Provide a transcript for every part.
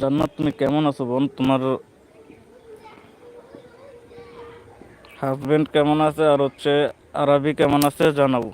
জান্নাত তুমি কেমন আছো বোন? তোমার হাজবেন্ড কেমন আছে? আর হচ্ছে আরবি কেমন আছে জানাব।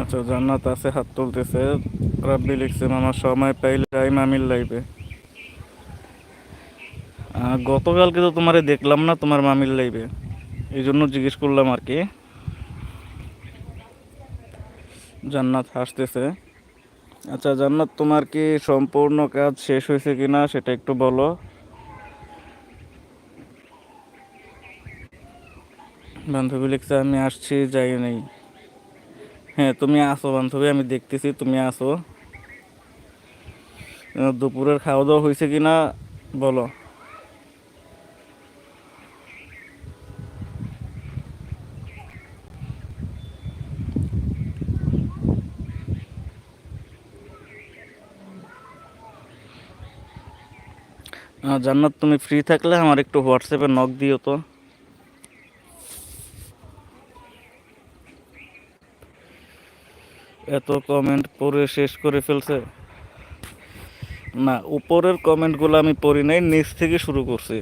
আচ্ছা জান্নাত আছে, হাত তুলতেছে। রাব্বি লিখছে, মামা, সময় পাইলে যাই মামির লাইবে গতকালকে তো তোমারে দেখলাম না, তোমার মামির লাইবে এই জন্য জিজ্ঞেস করলাম আর কি। জান্নাত হাসতেছে। আচ্ছা জান্নাত, তোমার কি সম্পূর্ণ কাজ শেষ হয়েছে কিনা সেটা একটু বলো। বান্ধবী লিখছে, আমি আসছি, যাই নাই। হ্যাঁ তুমি আসো বান্ধবী আমি দেখতেছি তুমি আসো। দুপুরের খাওয়া দাওয়া হয়েছে কিনা বলো। আহ, জান্নাত তুমি ফ্রি থাকলে আমার একটু হোয়াটসঅ্যাপে নক দিও তো। এত কমেন্ট পড়ে শেষ করে ফেলছে। না, উপরের কমেন্টগুলো আমি পড়ি নাই, নিচ থেকে শুরু করছি।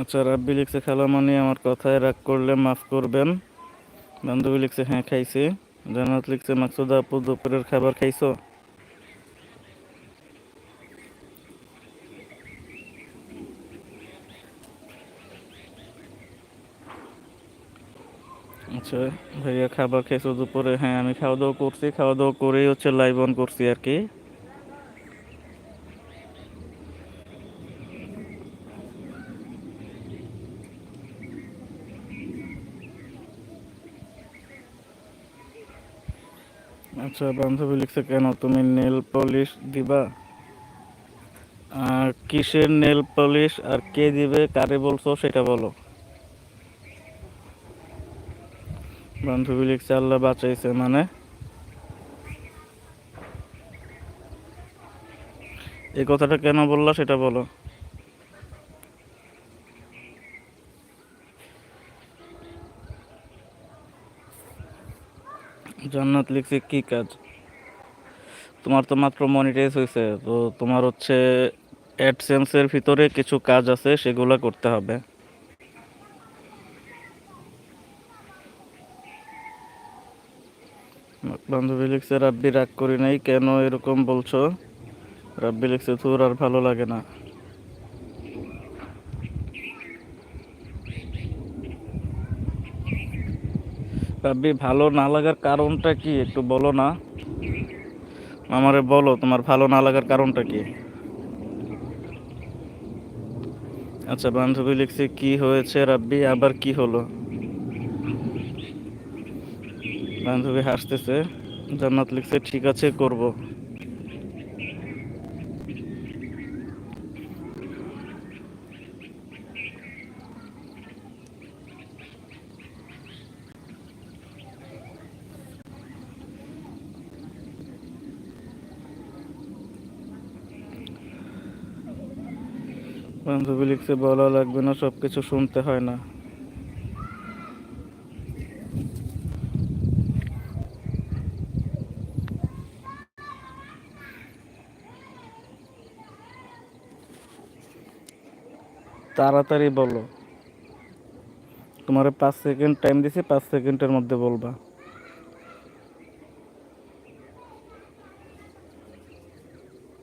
আচ্ছা রাব্বি লিখছে খালামানি আমার কথায় রাগ করলে মাফ করবেন। বান্ধবী লিখছে হ্যাঁ খাইছি। জান্নাত লিখছে, মাকসুদা আপু, দুপুরের খাবার খাইছো? আচ্ছা ভাইয়া, খাবার খাইছো দুপুরে? হ্যাঁ আমি খাওয়া দাওয়া করছি খাওয়া দাওয়া করেই হচ্ছে লাইভ অন করছি আর কি। আচ্ছা বান্ধবী লিখছে কেন? তুমি নেল পলিশ দিবা? আর কিসের নেল পলিশ আর কে দিবে, কারে বলছো সেটা বলো। বান্ধবী লিখছে, আল্লাহ বাঁচাইছে মানে? এই কথাটা কেন বললা সেটা বলো। জান্নাত লিখছে কি কাজ? তোমার তো মাত্র মনিটাইজ হয়েছে তো তোমার হচ্ছে অ্যাডসেন্সের ভিতরে কিছু কাজ আছে, সেগুলো করতে হবে। বান্ধবী লিখছে, রাব্বি, রাগ করি নাই, কেন এরকম বলছো? রাব্বি লিখছে, তোর আর ভালো লাগে না। রাব্বি ভালো না লাগার কারণটা কি একটু বলো না? আমারে বলো, তোমার ভালো না লাগার কারণটা কি? আচ্ছা বান্ধবী লিখছে, কি হয়েছে রাব্বি? আবার কি হলো? বান্ধবী হাসতেছে, জান্নাত লিখছে, ঠিক আছে, করব। বান্ধবী লিখছে, বলা লাগবে না সব কিছু শুনতে হয় না। তাড়াতাড়ি বলো। তোমার পাঁচ সেকেন্ড টাইম দিছি, পাঁচ সেকেন্ডের মধ্যে বলবা।